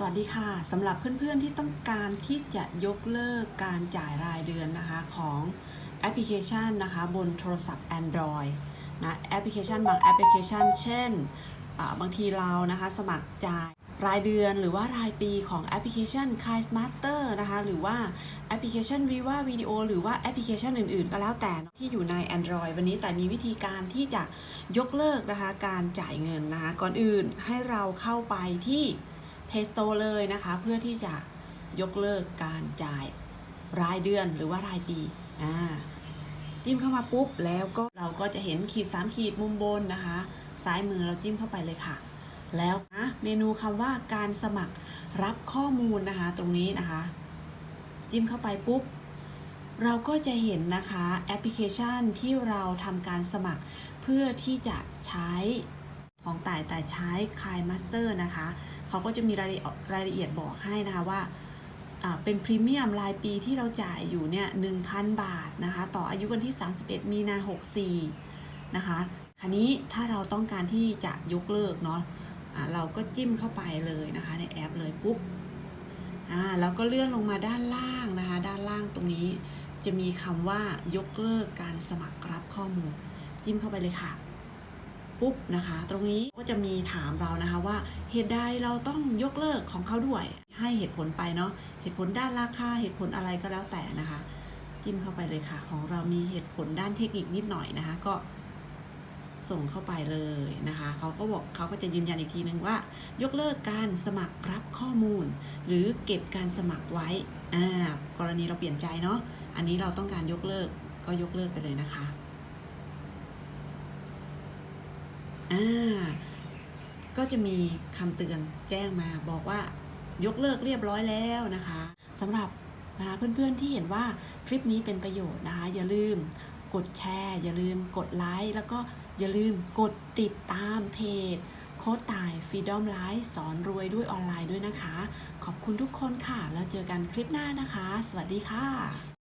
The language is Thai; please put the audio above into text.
สวัสดีค่ะสำหรับเพื่อนๆที่ต้องการที่จะยกเลิกการจ่ายรายเดือนนะคะของแอปพลิเคชันนะคะบนโทรศัพท์ Android นะแอปพลิเคชันบางแอปพลิเคชัน เช่น บางทีเรานะคะสมัครจ่ายรายเดือนหรือว่ารายปีของแอปพลิเคชัน k i Smarter นะคะหรือว่าแอปพลิเคชัน Viva Video หรือว่าแอปพลิเคชันอื่นๆ ก็แล้วแต่ที่อยู่ใน Android วันนี้แต่มีวิธีการที่จะยกเลิกนะคะการจ่ายเงินนะคะก่อนอื่นให้เราเข้าไปที่ Play Store เลยนะคะ เพื่อที่จะยกเลิกการจ่ายรายเดือนหรือว่ารายปีอ่าจิ้มเข้ามาปุ๊บแล้วก็เราก็จะเห็นขีด 3 ขีดมุมบนนะคะ ซ้ายมือเราจิ้มเข้าไปเลยค่ะ แล้วนะเมนูคำว่าการสมัครรับข้อมูลนะคะ ตรงนี้นะคะ จิ้มเข้าไปปุ๊บเราก็จะเห็นนะคะแอปพลิเคชันที่เราทำการสมัครเพื่อที่จะใช้ ของต่ายแต่ใช้ c l i Master นะคะเขาก็จะมีรายละเอียดรายละเอียดบอกให้นะคะว่าอ่าเป็นพรีเมียมรายปีที่เราจ่ายอยู่เนี่ย1,000 บาทนะคะ ต่ออายุวันที่ 31 มีนา 64 นะคะคันนี้ถ้าเราต้องการที่จะยกเลิกเนาะะเราก็จิ้มเข้าไปเลยนะคะ ในแอปเลยปุ๊บอ่าแล้วก็เลื่อนลงมาด้านล่างนะคะ ด้านล่างตรงนี้จะมีคำว่ายกเลิกการสมัครรับข้อมูล จิ้มเข้าไปเลยค่ะ ปุ๊บนะคะ ตรงนี้ก็จะมีถามเรานะคะว่าเหตุใดเราต้องยกเลิกของเขาด้วย ให้เหตุผลไปเนาะเหตุผลด้านราคาเหตุผลอะไรก็แล้วแต่นะคะ จิ้มเข้าไปเลยค่ะ ของเรามีเหตุผลด้านเทคนิคนิดหน่อยนะคะ ก็ส่งเข้าไปเลยนะคะ เขาก็บอกเขาก็จะยืนยันอีกทีนึงว่า ยกเลิกการสมัครรับข้อมูล หรือเก็บการสมัครไว้อ่ากรณีเราเปลี่ยนใจเนาะอันนี้เราต้องการยกเลิกก็ยกเลิกไปเลยนะคะ อ่าก็จะมีคำเตือนแจ้งมาบอกว่ายกเลิกเรียบร้อยแล้วนะคะสำหรับนะคะเพื่อนๆที่เห็นว่าคลิปนี้เป็นประโยชน์นะคะ อย่าลืมกดแชร์ อย่าลืมกดไลค์แล้วก็อย่าลืมกดติดตามเพจโค้ดตายฟรีดอมไลฟ์สอนรวยด้วยออนไลน์ด้วยนะคะ ขอบคุณทุกคนค่ะ แล้วเจอกันคลิปหน้านะคะ สวัสดีค่ะ